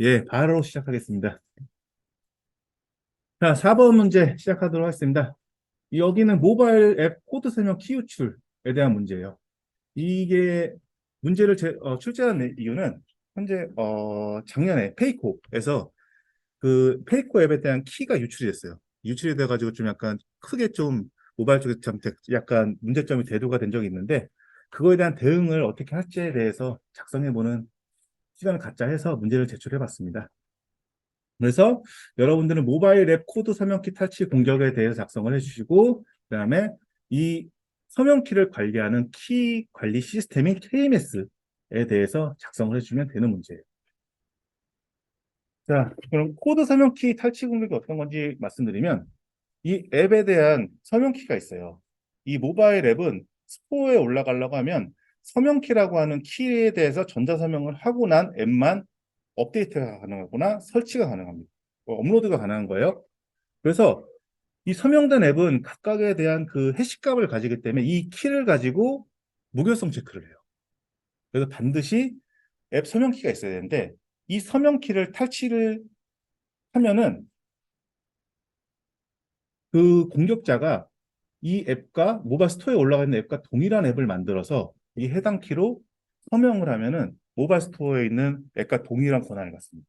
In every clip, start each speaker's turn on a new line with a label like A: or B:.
A: 예, 바로 시작하겠습니다. 자, 4번 문제 시작하도록 하겠습니다. 여기는 모바일 앱 코드 설명 키 유출에 대한 문제예요. 이게 문제를 제, 어, 출제한 이유는 현재 어, 작년에 페이코에서 그 페이코 앱에 대한 키가 유출이 됐어요. 유출이 돼가지고 좀 약간 크게 좀 모바일 쪽에 좀 대- 약간 문제점이 대두가 된 적이 있는데 그거에 대한 대응을 어떻게 할지에 대해서 작성해보는 시간을 갖자 해서 문제를 제출해 봤습니다. 그래서 여러분들은 모바일 앱 코드 설명키 탈취 공격에 대해서 작성을 해주시고 그 다음에 이 서명키를 관리하는 키 관리 시스템인 KMS에 대해서 작성을 해주면 되는 문제예요. 자, 그럼 코드 설명키 탈취 공격이 어떤 건지 말씀드리면 이 앱에 대한 서명키가 있어요. 이 모바일 앱은 스토어에 올라가려고 하면 서명키라고 하는 키에 대해서 전자서명을 하고 난 앱만 업데이트가 가능하거나 설치가 가능합니다. 어, 업로드가 가능한 거예요. 그래서 이 서명된 앱은 각각에 대한 그 해시값을 가지기 때문에 이 키를 가지고 무결성 체크를 해요. 그래서 반드시 앱 서명키가 있어야 되는데 이 서명키를 탈취를 하면은 그 공격자가 이 앱과 모바일 스토어에 올라가 있는 앱과 동일한 앱을 만들어서 이 해당 키로 서명을 하면은 모바일 스토어에 있는 앱과 동일한 권한을 갖습니다.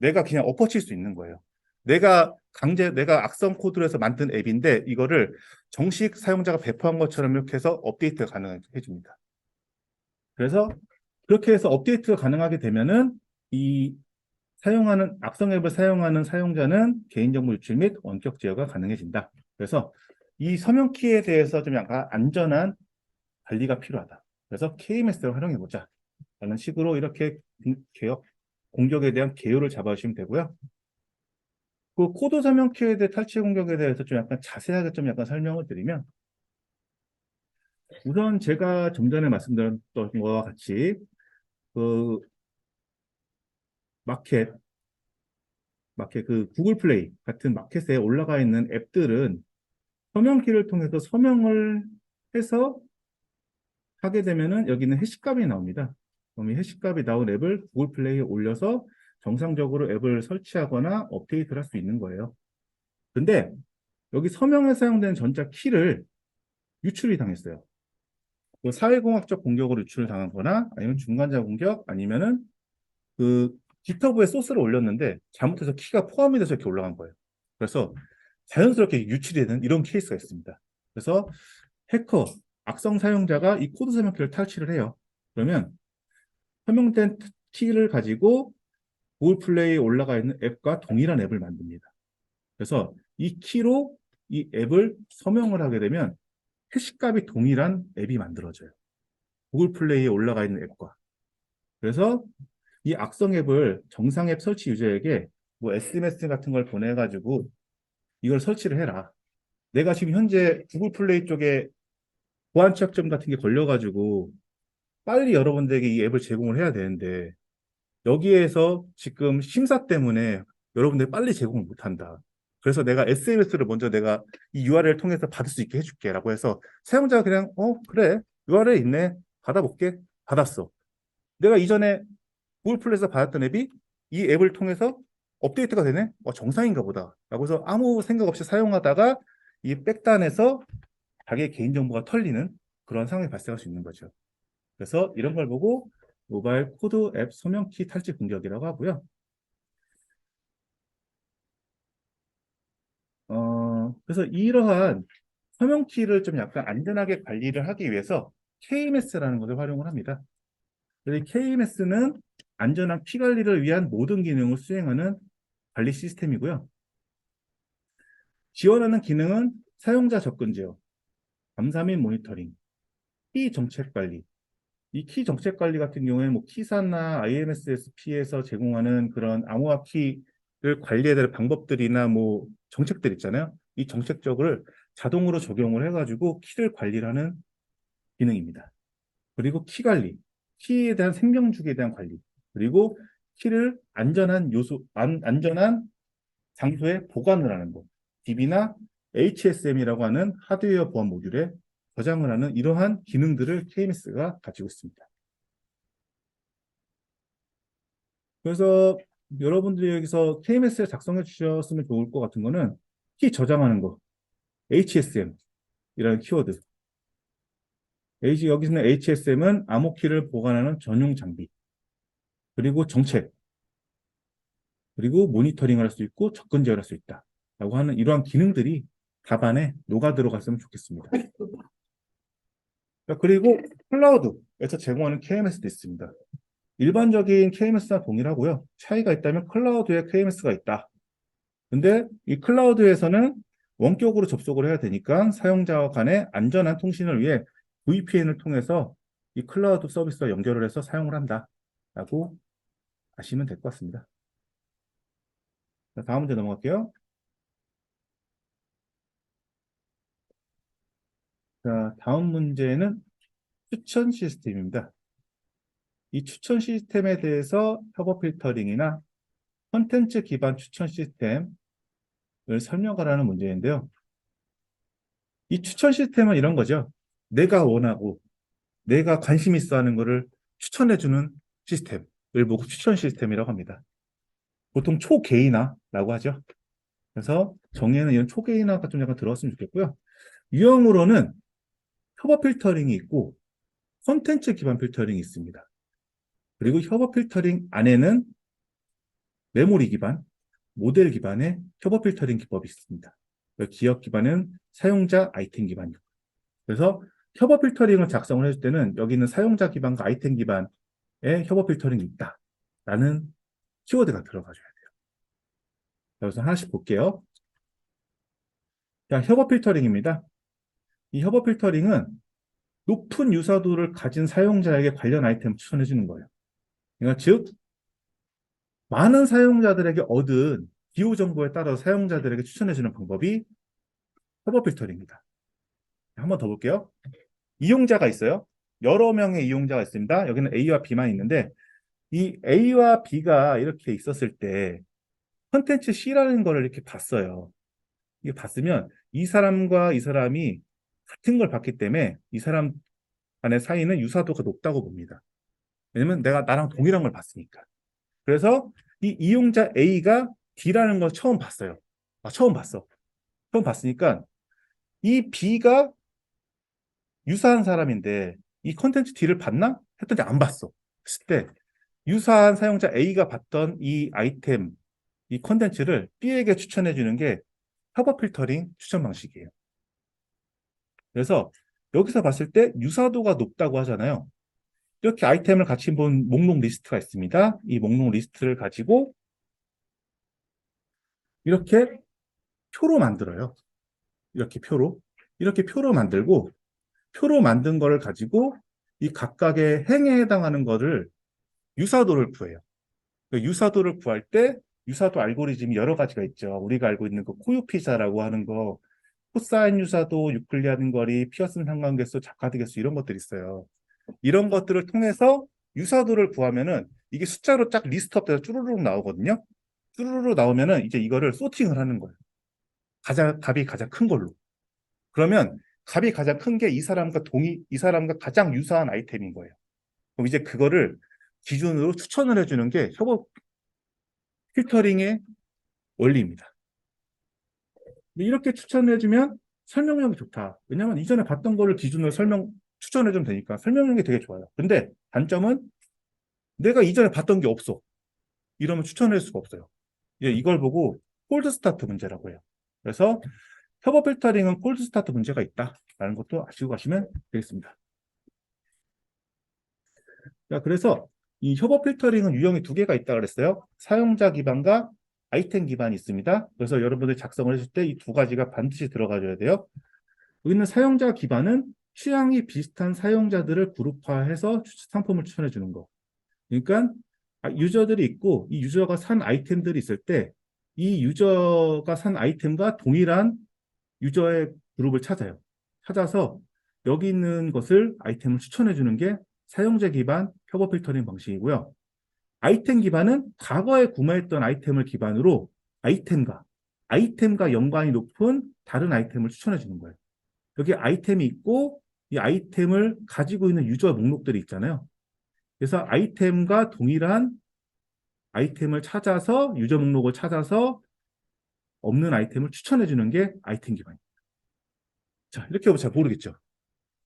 A: 내가 그냥 엎어칠 수 있는 거예요. 내가 강제, 내가 악성 코드로 해서 만든 앱인데 이거를 정식 사용자가 배포한 것처럼 이렇게 해서 업데이트가 가능해 줍니다. 그래서 그렇게 해서 업데이트가 가능하게 되면은 이 사용하는 악성 앱을 사용하는 사용자는 개인정보 유출 및 원격 제어가 가능해진다. 그래서 이 서명키에 대해서 좀 약간 안전한 관리가 필요하다. 그래서 KMS를 활용해 보자. 라는 식으로 이렇게 개혁 공격에 대한 개요를 잡아주시면 되고요. 그 코드 설명키에 대해 탈취 공격에 대해서 좀 약간 자세하게 좀 약간 설명을 드리면 우선 제가 좀 전에 말씀드렸던 것과 같이 그 마켓 마켓 그 구글 플레이 같은 마켓에 올라가 있는 앱들은 서명키를 통해서 서명을 해서 하게 되면은 여기는 해시값이 나옵니다. 그럼 이 해시값이 나온 앱을 구글 플레이에 올려서 정상적으로 앱을 설치하거나 업데이트를 할 수 있는 거예요. 근데 여기 서명에 사용되는 전자 키를 유출이 당했어요. 그 사회공학적 공격으로 유출을 당하거나 아니면 중간자 공격 아니면은 그 깃허브에 소스를 올렸는데 잘못해서 키가 포함이 돼서 이렇게 올라간 거예요. 그래서 자연스럽게 유출이 되는 이런 케이스가 있습니다. 그래서 해커, 악성 사용자가 이 코드 설명키를 탈취를 해요. 그러면 설명된 키를 가지고 구글 플레이에 올라가 있는 앱과 동일한 앱을 만듭니다. 그래서 이 키로 이 앱을 서명을 하게 되면 해시값이 동일한 앱이 만들어져요. 구글 플레이에 올라가 있는 앱과. 그래서 이 악성 앱을 정상 앱 설치 유저에게 뭐 SMS 같은 걸 보내가지고 이걸 설치를 해라. 내가 지금 현재 구글 플레이 쪽에 보안 취약점 같은 게 걸려가지고 빨리 여러분들에게 이 앱을 제공을 해야 되는데 여기에서 지금 심사 때문에 여러분들이 빨리 제공을 못한다. 그래서 내가 SMS를 먼저 내가 이 URL 통해서 받을 수 있게 해줄게 라고 해서 사용자가 그냥 어 그래 URL 있네 받아볼게 받았어. 내가 이전에 구글 플레이에서 받았던 앱이 이 앱을 통해서 업데이트가 되네? 어, 정상인가 보다. 라고 해서 아무 생각 없이 사용하다가 이 백단에서 자기의 개인정보가 털리는 그런 상황이 발생할 수 있는 거죠. 그래서 이런 걸 보고 모바일 코드 앱 서명키 탈취 공격이라고 하고요. 어, 그래서 이러한 서명키를 좀 약간 안전하게 관리를 하기 위해서 KMS라는 것을 활용을 합니다. KMS는 안전한 키 관리를 위한 모든 기능을 수행하는 관리 시스템이고요. 지원하는 기능은 사용자 접근 지역, 감사 및 모니터링, 키 정책 관리. 이 키 정책 관리 같은 경우에는 뭐 키사나 IMSSP에서 제공하는 그런 암호화 키를 관리해야 될 방법들이나 뭐 정책들 있잖아요. 이 정책적을 자동으로 적용을 해가지고 키를 관리를 하는 기능입니다. 그리고 키 관리, 키에 대한 생명주기에 대한 관리, 그리고 키를 안전한 요소, 안, 안전한 장소에 보관을 하는 것. DB나 HSM이라고 하는 하드웨어 보안 모듈에 저장을 하는 이러한 기능들을 KMS가 가지고 있습니다. 그래서 여러분들이 여기서 KMS에 작성해 주셨으면 좋을 것 같은 거는 키 저장하는 거. HSM 이라는 키워드. 여기서는 HSM은 암호키를 보관하는 전용 장비. 그리고 정책. 그리고 모니터링을 할수 있고 접근 제어를 할수 있다. 라고 하는 이러한 기능들이 답안에 녹아 들어갔으면 좋겠습니다. 자, 그리고 클라우드에서 제공하는 KMS도 있습니다. 일반적인 KMS와 동일하고요. 차이가 있다면 클라우드에 KMS가 있다. 근데 이 클라우드에서는 원격으로 접속을 해야 되니까 사용자와 간의 안전한 통신을 위해 VPN을 통해서 이 클라우드 서비스와 연결을 해서 사용을 한다. 라고 아시면 될 것 같습니다. 자, 다음 문제 넘어갈게요. 자, 다음 문제는 추천 시스템입니다. 이 추천 시스템에 대해서 협업 필터링이나 컨텐츠 기반 추천 시스템을 설명하라는 문제인데요. 이 추천 시스템은 이런 거죠. 내가 원하고 내가 관심 있어 하는 것을 추천해주는 시스템을 보고 추천 시스템이라고 합니다. 보통 초개인화라고 하죠. 그래서 정의에는 이런 초개인화가 좀 약간 들어갔으면 좋겠고요. 유형으로는 협업 필터링이 있고 콘텐츠 기반 필터링이 있습니다. 그리고 협업 필터링 안에는 메모리 기반, 모델 기반의 협업 필터링 기법이 있습니다. 기업 기반은 사용자 아이템 기반이고 그래서 협업 필터링을 작성을 해줄 때는 여기는 사용자 기반과 아이템 기반의 협업 필터링이 있다 라는 키워드가 들어가줘야 돼요. 그래서 하나씩 볼게요. 자, 협업 필터링입니다. 이 협업 필터링은 높은 유사도를 가진 사용자에게 관련 아이템을 추천해 주는 거예요. 그러니까 즉 많은 사용자들에게 얻은 기호 정보에 따라 사용자들에게 추천해 주는 방법이 협업 필터링입니다. 한 번 더 볼게요. 이용자가 있어요. 여러 명의 이용자가 있습니다. 여기는 A와 B만 있는데 이 A와 B가 이렇게 있었을 때 컨텐츠 C라는 거를 이렇게 봤어요. 이게 봤으면 이 사람과 이 사람이 같은 걸 봤기 때문에 이 사람 간의 사이는 유사도가 높다고 봅니다. 왜냐면 내가 나랑 동일한 걸 봤으니까. 그래서 이 이용자 A가 D라는 걸 처음 봤어요. 아, 처음 봤어. 처음 봤으니까 이 B가 유사한 사람인데 이 컨텐츠 D를 봤나? 했더니 안 봤어. 했을 때 유사한 사용자 A가 봤던 이 아이템, 이 컨텐츠를 B에게 추천해 주는 게 협업 필터링 추천 방식이에요. 그래서 여기서 봤을 때 유사도가 높다고 하잖아요. 이렇게 아이템을 같이 본 목록 리스트가 있습니다. 이 목록 리스트를 가지고 이렇게 표로 만들어요. 이렇게 표로. 이렇게 표로 만들고 표로 만든 거를 가지고 이 각각의 행에 해당하는 거를 유사도를 구해요. 그 유사도를 구할 때 유사도 알고리즘이 여러 가지가 있죠. 우리가 알고 있는 그 코요피자라고 하는 거 코사인 유사도, 유클리안 거리, 피어슨 상관계수, 작화대계수 이런 것들이 있어요. 이런 것들을 통해서 유사도를 구하면은 이게 숫자로 쫙 리스트업 돼서 쭈루룩 나오거든요. 쭈루룩 나오면은 이제 이거를 소팅을 하는 거예요. 가장 값이 가장 큰 걸로. 그러면 값이 가장 큰 게 이 사람과 동이 이 사람과 가장 유사한 아이템인 거예요. 그럼 이제 그거를 기준으로 추천을 해주는 게 협업 필터링의 원리입니다. 이렇게 추천해주면 설명력이 좋다. 왜냐하면 이전에 봤던 거를 기준으로 설명 추천해주면 되니까 설명력이 되게 좋아요. 근데 단점은 내가 이전에 봤던 게 없어. 이러면 추천할 수가 없어요. 이걸 보고 콜드 스타트 문제라고 해요. 그래서 협업 필터링은 콜드 스타트 문제가 있다라는 것도 아시고 가시면 되겠습니다. 자, 그래서 이 협업 필터링은 유형이 두 개가 있다 그랬어요. 사용자 기반과 아이템 기반이 있습니다. 그래서 여러분들이 작성을 하실 때이 두 가지가 반드시 들어가줘야 돼요. 여기는 사용자 기반은 취향이 비슷한 사용자들을 그룹화해서 상품을 추천해 주는 거. 그러니까 아, 유저들이 있고 이 유저가 산 아이템들이 있을 때 이 유저가 산 아이템과 동일한 유저의 그룹을 찾아요. 찾아서 여기 있는 것을 아이템을 추천해 주는 게 사용자 기반 협업 필터링 방식이고요. 아이템 기반은 과거에 구매했던 아이템을 기반으로 아이템과 아이템과 연관이 높은 다른 아이템을 추천해 주는 거예요. 여기 아이템이 있고 이 아이템을 가지고 있는 유저 목록들이 있잖아요. 그래서 아이템과 동일한 아이템을 찾아서 유저 목록을 찾아서 없는 아이템을 추천해 주는 게 아이템 기반입니다. 자, 이렇게 보면 잘 모르겠죠.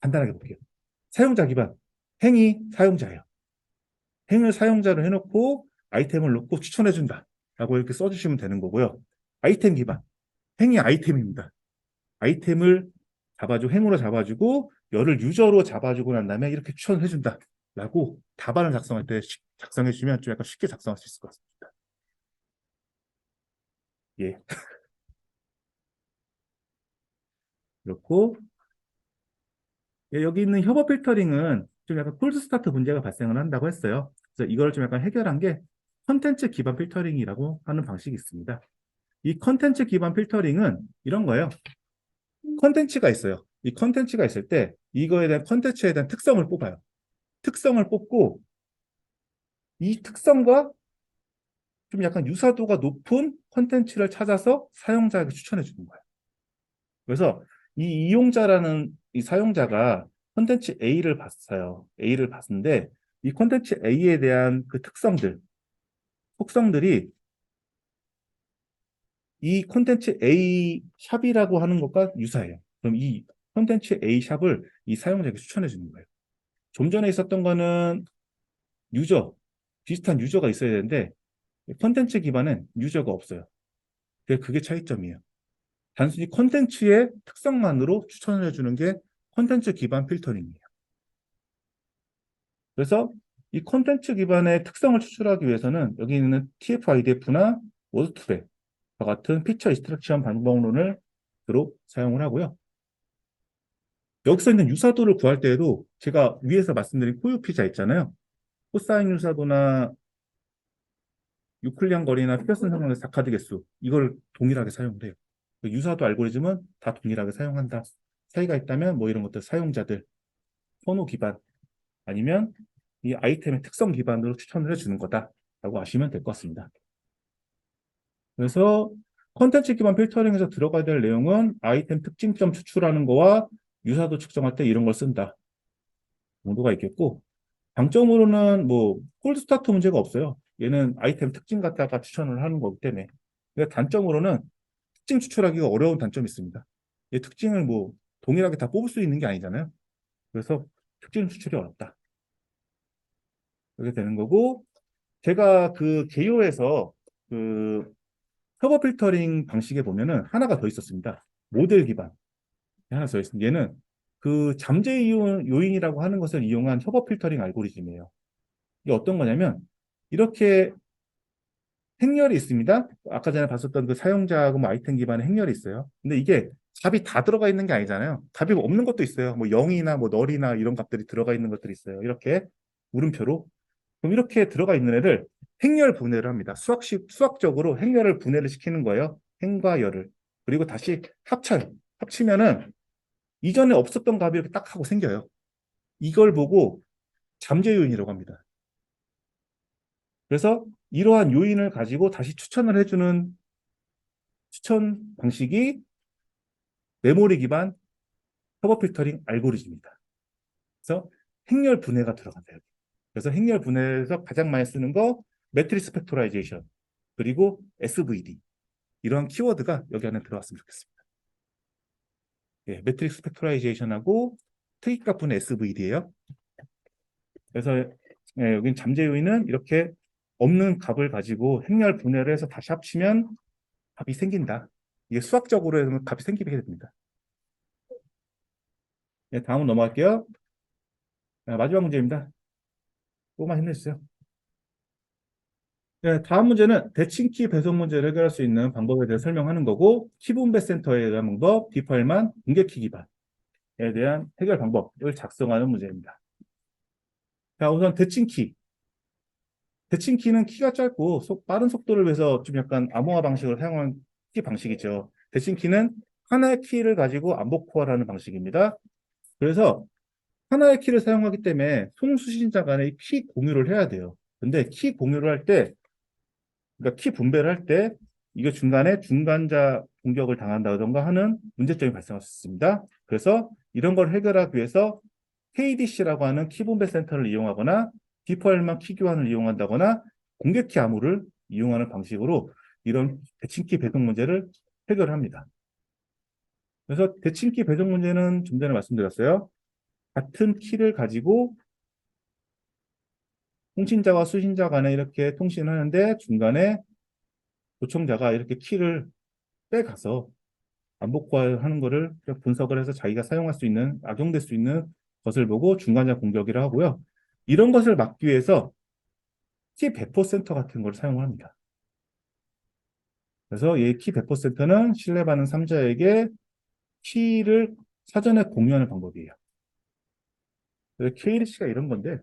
A: 간단하게 볼게요. 사용자 기반. 행이 사용자예요. 행을 사용자로 해놓고 아이템을 놓고 추천해 준다. 라고 이렇게 써주시면 되는 거고요. 아이템 기반. 행이 아이템입니다. 아이템을 잡아주고 행으로 잡아주고 열을 유저로 잡아주고 난 다음에 이렇게 추천을 해준다. 라고 답안을 작성할 때 시- 작성해 주면 좀 약간 쉽게 작성할 수 있을 것 같습니다. 예. 그렇고 예, 여기 있는 협업 필터링은 좀 약간 콜드 스타트 문제가 발생을 한다고 했어요. 그래서 이걸 좀 약간 해결한 게 컨텐츠 기반 필터링이라고 하는 방식이 있습니다. 이 컨텐츠 기반 필터링은 이런 거예요. 컨텐츠가 있어요. 이 컨텐츠가 있을 때 이거에 대한 컨텐츠에 대한 특성을 뽑아요. 특성을 뽑고 이 특성과 좀 약간 유사도가 높은 컨텐츠를 찾아서 사용자에게 추천해 주는 거예요. 그래서 이 이용자라는 이 사용자가 컨텐츠 A를 봤어요. A를 봤는데 이 컨텐츠 A에 대한 그 특성들, 속성들이 이 콘텐츠 A 샵이라고 하는 것과 유사해요. 그럼 이 콘텐츠 A 샵을 이 사용자에게 추천해 주는 거예요. 좀 전에 있었던 거는 유저, 비슷한 유저가 있어야 되는데 콘텐츠 기반은 유저가 없어요. 그게 차이점이에요. 단순히 콘텐츠의 특성만으로 추천을 해주는 게 콘텐츠 기반 필터링이에요. 그래서 이 콘텐츠 기반의 특성을 추출하기 위해서는 여기 있는 TF-IDF나 워드투랩 과 같은 피처 이스트럭션 방법론을 주로 사용을 하고요. 여기서 있는 유사도를 구할 때에도 제가 위에서 말씀드린 코유 피자 있잖아요. 코사인 유사도나 유클리안 거리나 피어슨 상황의 사카드 개수 이걸 동일하게 사용을 해요. 유사도 알고리즘은 다 동일하게 사용한다. 차이가 있다면 뭐 이런 것들 사용자들 선호 기반 아니면 이 아이템의 특성 기반으로 추천을 해주는 거다라고 아시면 될 것 같습니다. 그래서 컨텐츠 기반 필터링에서 들어가야 될 내용은 아이템 특징점 추출하는 거와 유사도 측정할 때 이런 걸 쓴다. 정도가 있겠고 장점으로는 뭐 콜드 스타트 문제가 없어요. 얘는 아이템 특징 갖다가 추천을 하는 거기 때문에. 근데 단점으로는 특징 추출하기가 어려운 단점이 있습니다. 이 특징을 뭐 동일하게 다 뽑을 수 있는 게 아니잖아요. 그래서 특징 추출이 어렵다. 이렇게 되는 거고 제가 그 개요에서 그 협업 필터링 방식에 보면은 하나가 더 있었습니다. 모델 기반. 하나 더 있습니다. 얘는 그 잠재 요인, 요인이라고 하는 것을 이용한 협업 필터링 알고리즘이에요. 이게 어떤 거냐면 이렇게 행렬이 있습니다. 아까 전에 봤었던 그 사용자하고 뭐 아이템 기반의 행렬이 있어요. 근데 이게 값이 다 들어가 있는 게 아니잖아요. 값이 없는 것도 있어요. 뭐 0이나 뭐 널이나 이런 값들이 들어가 있는 것들이 있어요. 이렇게 물음표로. 그럼 이렇게 들어가 있는 애를 행렬 분해를 합니다. 수학식, 수학적으로 행렬을 분해를 시키는 거예요. 행과 열을. 그리고 다시 합쳐요. 합치면은 이전에 없었던 값이 이렇게 딱 하고 생겨요. 이걸 보고 잠재 요인이라고 합니다. 그래서 이러한 요인을 가지고 다시 추천을 해주는 추천 방식이 메모리 기반 협업 필터링 알고리즘입니다. 그래서 행렬 분해가 들어간다. 여기. 그래서 행렬 분해에서 가장 많이 쓰는 거 매트리스 팩토라이제이션 그리고 SVD 이러한 키워드가 여기 안에 들어왔으면 좋겠습니다. 예, 매트릭스 팩토라이제이션하고 특이값 분의 SVD예요. 그래서 예, 여긴 잠재 요인은 이렇게 없는 값을 가지고 행렬 분해를 해서 다시 합치면 값이 생긴다. 이게 수학적으로 해서 값이 생기게 됩니다. 예, 다음 넘어갈게요. 자, 마지막 문제입니다. 조금만 힘내주세요. 네, 다음 문제는 대칭키 배속 문제를 해결할 수 있는 방법에 대해 설명하는 거고 키분배 센터에 대한 방법, 디파일만 공개키 기반에 대한 해결 방법을 작성하는 문제입니다. 자, 우선 대칭키. 대칭키는 키가 짧고 속, 빠른 속도를 위해서 좀 약간 암호화 방식을 사용한 키 방식이죠. 대칭 키는 하나의 키를 가지고 암복호화라는 방식입니다. 그래서 하나의 키를 사용하기 때문에 송수신자 간의 키 공유를 해야 돼요. 근데 키 공유를 할 때, 그러니까 키 분배를 할 때, 이게 중간에 중간자 공격을 당한다던가 하는 문제점이 발생할 수 있습니다. 그래서 이런 걸 해결하기 위해서 KDC라고 하는 키 분배 센터를 이용하거나 디퍼일만 키 교환을 이용한다거나 공개 키 암호를 이용하는 방식으로 이런 대칭키 배송 문제를 해결합니다. 그래서 대칭키 배송 문제는 좀 전에 말씀드렸어요. 같은 키를 가지고 통신자와 수신자 간에 이렇게 통신하는데 중간에 요청자가 이렇게 키를 빼가서 반복화하는 것을 분석을 해서 자기가 사용할 수 있는 악용될 수 있는 것을 보고 중간자 공격이라 하고요. 이런 것을 막기 위해서 키 배포 센터 같은 걸 사용을 합니다. 그래서 이키 배포 센터는 신뢰받는 3자에게 키를 사전에 공유하는 방법이에요. 그래서 KDC가 이런 건데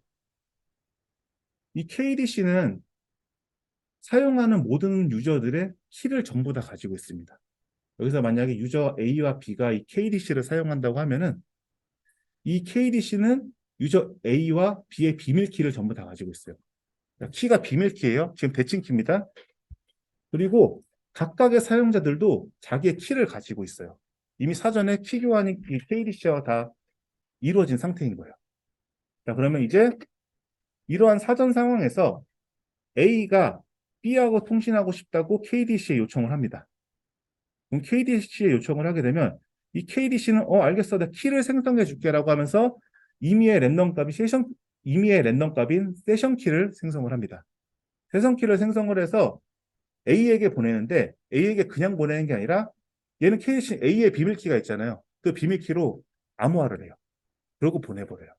A: 이 KDC는 사용하는 모든 유저들의 키를 전부 다 가지고 있습니다. 여기서 만약에 유저 A와 B가 이 KDC를 사용한다고 하면은 이 KDC는 유저 A와 B의 비밀키를 전부 다 가지고 있어요. 그러니까 키가 비밀키예요. 지금 대칭키입니다. 그리고 각각의 사용자들도 자기의 키를 가지고 있어요. 이미 사전에 키 교환이 이 KDC와 다 이루어진 상태인 거예요. 자, 그러면 이제 이러한 사전 상황에서 A가 B하고 통신하고 싶다고 KDC에 요청을 합니다. 그럼 KDC에 요청을 하게 되면 이 KDC는 어 알겠어 내 키를 생성해 줄게라고 하면서 임의의 랜덤 값이 세션 임의의 랜덤 값인 세션 키를 생성을 합니다. 세션 키를 생성을 해서 A에게 보내는데 A에게 그냥 보내는 게 아니라 얘는 KDC A의 비밀 키가 있잖아요. 그 비밀 키로 암호화를 해요. 그러고 보내버려요.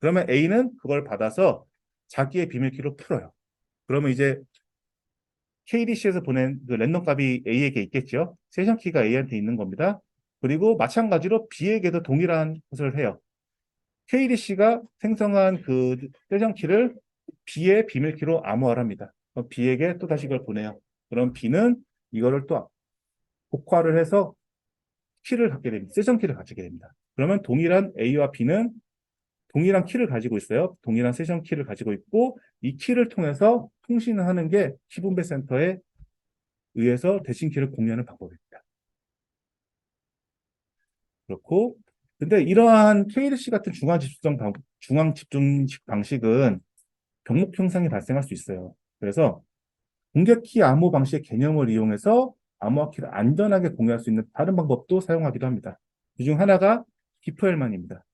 A: 그러면 A는 그걸 받아서 자기의 비밀 키로 풀어요. 그러면 이제 KDC에서 보낸 그 랜덤 값이 A에게 있겠죠. 세션 키가 A한테 있는 겁니다. 그리고 마찬가지로 B에게도 동일한 것을 해요. KDC가 생성한 그 세션 키를 B의 비밀 키로 암호화를 합니다. B에게 또 다시 이걸 보내요. 그럼 B는 이거를 또 복화를 해서 키를 갖게 됩니다. 세션 키를 가지게 됩니다. 그러면 동일한 A와 B는 동일한 키를 가지고 있어요. 동일한 세션 키를 가지고 있고 이 키를 통해서 통신을 하는 게 키분배 센터에 의해서 대신 키를 공유하는 방법입니다. 그렇고 근데 이러한 KDC 같은 중앙 집중 방, 중앙 집중식 방식은 병목 형상이 발생할 수 있어요. 그래서 공격키 암호 방식의 개념을 이용해서 암호화 키를 안전하게 공유할 수 있는 다른 방법도 사용하기도 합니다. 그중 하나가 디프엘만입니다.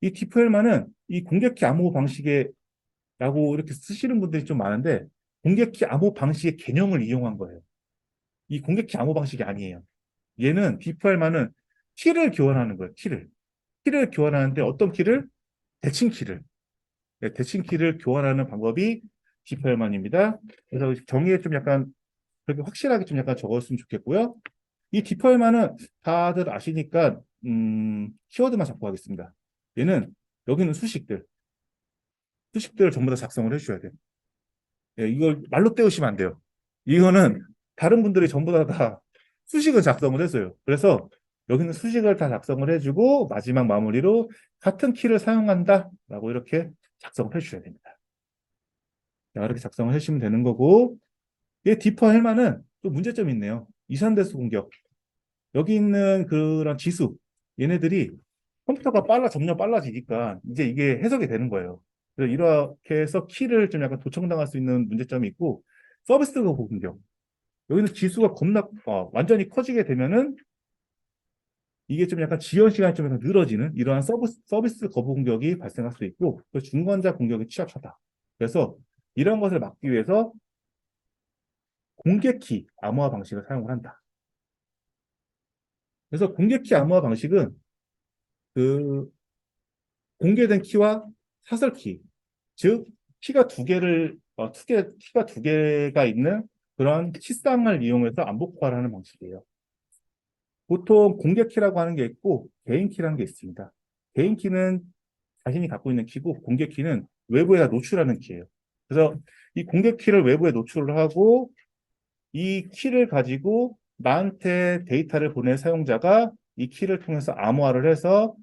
A: 이 디프엘만은 이 공격키 암호 방식의 라고 이렇게 쓰시는 분들이 좀 많은데 공격키 암호 방식의 개념을 이용한 거예요. 이 공격키 암호 방식이 아니에요. 얘는 디프엘만은 키를 교환하는 거예요. 키를. 키를 교환하는데 어떤 키를? 대칭 키를. 네, 대칭 키를 교환하는 방법이 디프엘만입니다. 그래서 정의에 좀 약간 그렇게 확실하게 좀 약간 적었으면 좋겠고요. 이 디퍼일만은 다들 아시니까 음, 키워드만 잡고 하겠습니다. 얘는 여기는 수식들 수식들을 전부 다 작성을 해주셔야 돼요. 예, 이걸 말로 떼우시면 안 돼요. 이거는 다른 분들이 전부 다, 다 수식을 작성을 했어요. 그래서 여기는 수식을 다 작성을 해주고 마지막 마무리로 같은 키를 사용한다 라고 이렇게 작성을 해주셔야 됩니다. 자, 이렇게 작성을 해주시면 되는 거고 얘 디퍼 헬만은 또 문제점이 있네요. 이산대수 공격. 여기 있는 그런 지수, 얘네들이 컴퓨터가 빨라, 점점 빨라지니까 이제 이게 해석이 되는 거예요. 그래서 이렇게 해서 키를 좀 약간 도청당할 수 있는 문제점이 있고, 서비스 공격. 여기는 지수가 겁나, 어, 완전히 커지게 되면은 이게 좀 약간 지연 시간이 좀 늘어지는 이러한 서비스, 서비스 거부 공격이 발생할 수 있고, 중간자 공격이 취약하다. 그래서 이런 것을 막기 위해서 공개키 암호화 방식을 사용을 한다. 그래서 공개키 암호화 방식은 그 공개된 키와 사설키, 즉 키가 두 개를 어, 두 개, 키가 두 개가 있는 그런 키쌍을 이용해서 암복화를 하는 방식이에요. 보통 공개키라고 하는 게 있고 개인키라는 게 있습니다. 개인키는 자신이 갖고 있는 키고 공개키는 외부에 노출하는 키예요. 그래서 이 공개 키를 외부에 노출을 하고 이 키를 가지고 나한테 데이터를 보낸 사용자가 이 키를 통해서 암호화를 해서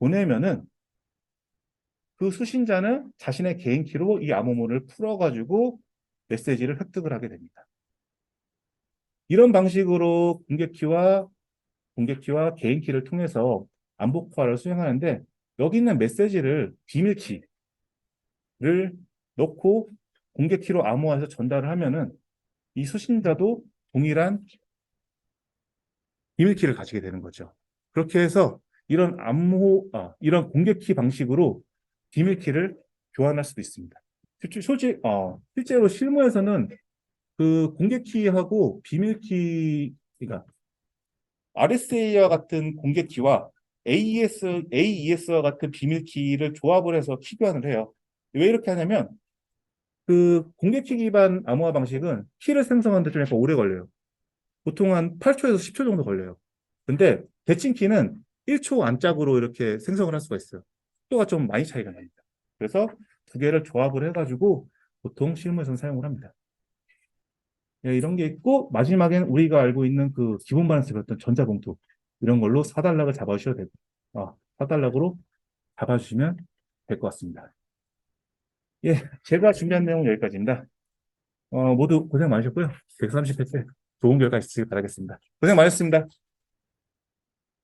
A: 보내면은 그 수신자는 자신의 개인 키로 이 암호문을 풀어가지고 메시지를 획득을 하게 됩니다. 이런 방식으로 공개 키와 공개 키와 개인 키를 통해서 암복화를 수행하는데 여기 있는 메시지를 비밀 키를 넣고 공개키로 암호화해서 전달을 하면은 이 수신자도 동일한 비밀키를 가지게 되는 거죠. 그렇게 해서 이런 암호, 아, 이런 공개키 방식으로 비밀키를 교환할 수도 있습니다. 실제, 어, 실제로 실무에서는 그 공개키하고 비밀키, 그러니까 RSA와 같은 공개키와 AES, AES와 같은 비밀키를 조합을 해서 키 교환을 해요. 왜 이렇게 하냐면 그 공개키 기반 암호화 방식은 키를 생성하는데 좀 약간 오래 걸려요. 보통 한 8초에서 10초 정도 걸려요. 근데 대칭 키는 1초 안짝으로 이렇게 생성을 할 수가 있어요. 속도가 좀 많이 차이가 납니다. 그래서 두 개를 조합을 해가지고 보통 실무에서는 사용을 합니다. 예, 이런 게 있고 마지막엔 우리가 알고 있는 그 기본 밸런스 배웠던 전자봉투 이런 걸로 사단락을 잡아주셔도 되고 아, 사단락으로 잡아주시면 될 것 같습니다. 예, 제가 준비한 내용은 여기까지입니다. 어, 모두 고생 많으셨고요. 130회 때 좋은 결과 있으시길 바라겠습니다. 고생 많으셨습니다.